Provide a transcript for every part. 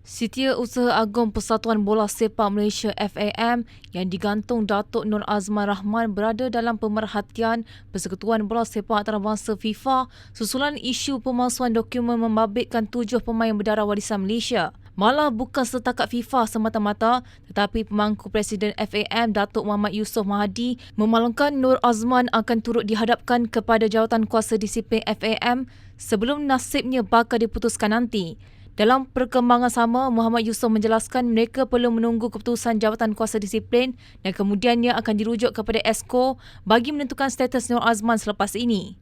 Setiausaha Agung Persatuan Bola Sepak Malaysia FAM yang digantung Datuk Nur Azman Rahman berada dalam pemerhatian Persekutuan Bola Sepak Antarabangsa FIFA susulan isu pemalsuan dokumen membabitkan tujuh pemain berdarah warisan Malaysia. Malah bukan setakat FIFA semata-mata tetapi pemangku Presiden FAM Datuk Muhammad Yusof Mahadi memaklumkan Nur Azman akan turut dihadapkan kepada jawatan kuasa disiplin FAM sebelum nasibnya bakal diputuskan nanti. Dalam perkembangan sama, Muhammad Yusof menjelaskan mereka perlu menunggu keputusan Jawatan Kuasa Disiplin dan kemudiannya akan dirujuk kepada ESCO bagi menentukan status Nur Azman selepas ini.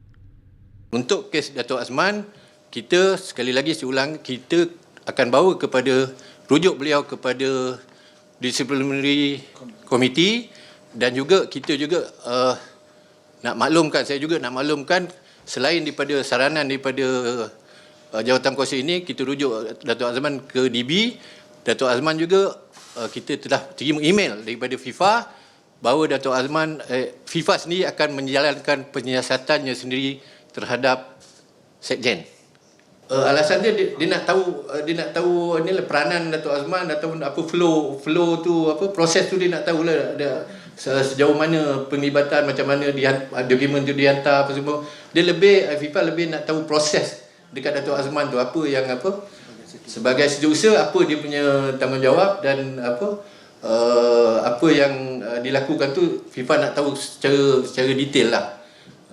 Untuk kes Datuk Azman, kita sekali lagi saya ulang, kita akan bawa kepada rujuk beliau kepada disciplinary committee dan juga kita juga uh, nak maklumkan saya juga nak maklumkan selain daripada saranan daripada uh, jawatan kuasa ini kita rujuk Datuk Azman ke DB Datuk Azman juga uh, kita telah terima email daripada FIFA bahawa Datuk Azman eh, FIFA sendiri akan menjalankan penyiasatannya sendiri terhadap sekjen. Uh, alasan dia, dia dia nak tahu uh, dia nak tahu ni lah peranan Datuk Azman atau apa flow flow tu apa proses tu dia nak tahu lah dia se- sejauh mana penglibatan macam mana dia dokumen tu dihantar apa semua dia lebih FIFA lebih nak tahu proses dekat Datuk Azman tu apa yang apa sebagai sejauh apa dia punya tanggungjawab dan apa uh, apa yang uh, dilakukan tu FIFA nak tahu secara secara detail lah.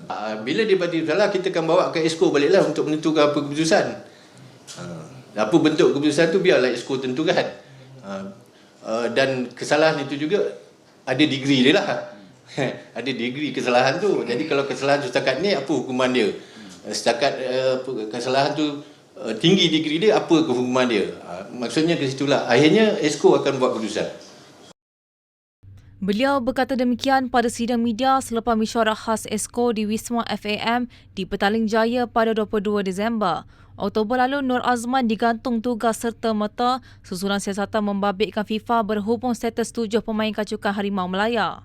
Uh, bila dia bagi salah kita akan bawa ke ESCO baliklah untuk menentukan apa keputusan. Uh, apa bentuk keputusan tu biarlah ESCO tentukan. Uh, uh, dan kesalahan itu juga ada degree dia lah. Ada degree kesalahan tu. Jadi kalau kesalahan tu setakat ni apa hukuman dia setakat uh, kesalahan tu uh, tinggi degree dia apa hukuman dia uh, maksudnya ke situlah akhirnya ESCO akan buat keputusan Beliau berkata demikian pada sidang media selepas mesyuarat khas ESCO di Wisma FAM di Petaling Jaya pada 22 Disember. Oktober lalu, Nur Azman digantung tugas serta merta susulan siasatan membabitkan FIFA berhubung status tujuh pemain kacukan Harimau Melaya.